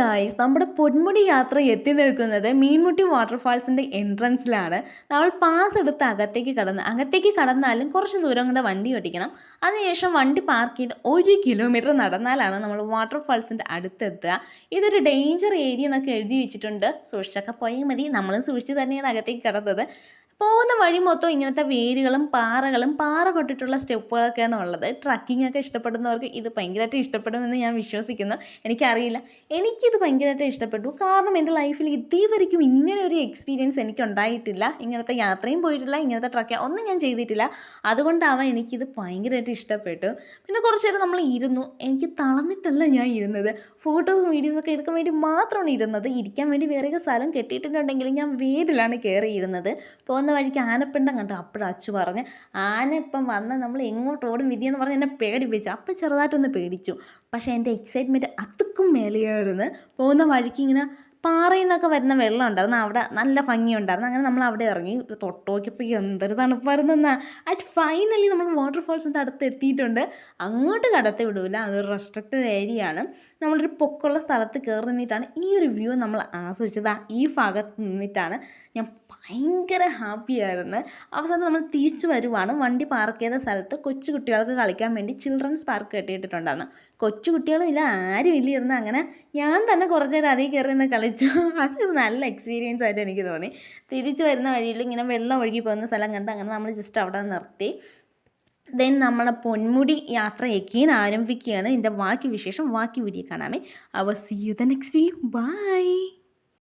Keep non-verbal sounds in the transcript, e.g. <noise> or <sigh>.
Guys നമ്മുടെ പൊന്മുടി യാത്ര എത്തി നിൽക്കുന്നത് മീൻമുട്ടി വാട്ടർഫാൾസിന്റെ എൻട്രൻസിലാണ് നമ്മൾ പാസ് എടുത്ത് അകത്തേക്ക് കടന്ന് അകത്തേക്ക് കടന്നാലും കുറച്ച് ദൂരം കൊണ്ട് വണ്ടി ഓടിക്കണം. അതിനുശേഷം വണ്ടി പാർക്ക് ചെയ്ത് ഒരു കിലോമീറ്റർ നടന്നാലാണ് നമ്മൾ വാട്ടർഫാൾസിന്റെ അടുത്തെത്തുക. ഇതൊരു ഡേഞ്ചർ ഏരിയ എന്നൊക്കെ എഴുതി വെച്ചിട്ടുണ്ട്. സൂക്ഷിച്ചൊക്കെ പോയാൽ മതി. നമ്മളും സൂക്ഷിച്ച് തന്നെയാണ് അകത്തേക്ക് കടന്നത്. പോകുന്ന വഴി മൊത്തം ഇങ്ങനത്തെ വേരുകളും പാറകളും പാറ കൊട്ടിട്ടുള്ള സ്റ്റെപ്പുകളൊക്കെയാണ് ഉള്ളത്. ട്രക്കിംഗ് ഒക്കെ ഇഷ്ടപ്പെടുന്നവർക്ക് ഇത് ഭയങ്കരമായിട്ട് ഇഷ്ടപ്പെടുമെന്ന് ഞാൻ വിശ്വസിക്കുന്നു. എനിക്കറിയില്ല. എനിക്കിത് ഭയങ്കരമായിട്ട് ഇഷ്ടപ്പെട്ടു. കാരണം എന്റെ ലൈഫിൽ ഇതേവരെയ്ക്കും ഇങ്ങനെ ഒരു എക്സ്പീരിയൻസ് എനിക്കുണ്ടായിട്ടില്ല. ഇങ്ങനത്തെ യാത്രയും പോയിട്ടില്ല. ഇങ്ങനത്തെ ട്രക്കിംഗ് ഒന്നും ഞാൻ ചെയ്തിട്ടില്ല. അതുകൊണ്ടാവാം എനിക്കിത് ഭയങ്കരമായിട്ട് ഇഷ്ടപ്പെട്ടു. പിന്നെ കുറച്ച് നേരം നമ്മൾ ഇരുന്നു. എനിക്ക് തളർന്നിട്ടല്ല ഞാൻ ഇരുന്നത്. ഫോട്ടോസും വീഡിയോസൊക്കെ എടുക്കാൻ വേണ്ടി മാത്രമാണ് ഇരുന്നത്. ഇരിക്കാൻ വേണ്ടി വേറെ സ്ഥലം കെട്ടിയിട്ടുണ്ടെങ്കിലും ഞാൻ വേരിലാണ് കയറിയിരുന്നത്. പോകുന്ന വഴിക്ക് ആനപ്പിണ്ടം കണ്ടു. അപ്പോഴും അച്ചു പറഞ്ഞ് ആന ഇപ്പം വന്ന് നമ്മൾ എങ്ങോട്ട് ഓടും? വിധിയെന്ന് പറഞ്ഞ് എന്നെ പേടിപ്പിച്ചു. അപ്പം ചെറുതായിട്ടൊന്ന് പേടിച്ചു. പക്ഷേ എന്റെ എക്സൈറ്റ്മെന്റ് അത്രക്കും മേലെയായിരുന്നു. പോകുന്ന വഴിക്ക് ഇങ്ങനെ പാറയിൽ നിന്നൊക്കെ വരുന്ന വെള്ളം ഉണ്ടായിരുന്നു. അവിടെ നല്ല ഭംഗിയുണ്ടായിരുന്നു. അങ്ങനെ നമ്മൾ അവിടെ ഇറങ്ങി. തൊട്ടോക്കിയപ്പോൾ എന്തൊരു തണുപ്പായിരുന്നെന്നാ അറ്റ് ഫൈനലി നമ്മൾ വാട്ടർഫോൾസിന്റെ അടുത്ത് എത്തിയിട്ടുണ്ട്. അങ്ങോട്ട് കടത്തി വിടൂല. അതൊരു റെസ്ട്രിക്റ്റഡ് ഏരിയ ആണ്. നമ്മളൊരു പൊക്കമുള്ള സ്ഥലത്ത് കയറി നിന്നിട്ടാണ് ഈ ഒരു വ്യൂ നമ്മൾ ആസ്വദിച്ചത്. ഈ ഭാഗത്ത് നിന്നിട്ടാണ് ഞാൻ ഭയങ്കര ഹാപ്പിയായിരുന്നു അവസാനം നമ്മൾ തിരിച്ചു വരുവാണ്. വണ്ടി പാർക്ക് ചെയ്ത സ്ഥലത്ത് കൊച്ചു കുട്ടികൾക്ക് കളിക്കാൻ വേണ്ടി ചിൽഡ്രൻസ് പാർക്ക് കെട്ടിയിട്ടുണ്ടായിരുന്നു കൊച്ചു കുട്ടികളും ഇല്ല ആരും ഇല്ലായിരുന്നു അങ്ങനെ ഞാൻ തന്നെ കുറച്ചേരം അതിൽ കയറി നിന്ന് കളിച്ചു <laughs> അതൊരു നല്ല എക്സ്പീരിയൻസ് ആയിട്ട് എനിക്ക് തോന്നി. തിരിച്ചു വരുന്ന വഴിയിൽ ഇങ്ങനെ വെള്ളം ഒഴുകി പോകുന്ന സ്ഥലം കണ്ട് അങ്ങനെ നമ്മൾ ജസ്റ്റ് അവിടെ നിർത്തി. ദെൻ നമ്മളെ പൊന്മുടി യാത്ര എക്കീൻ ആരംഭിക്കുകയാണ്. ഇതിന്റെ ബാക്കി വിശേഷം ബാക്കി വീഡിയോ കാണാമേ അവ see you the next video bye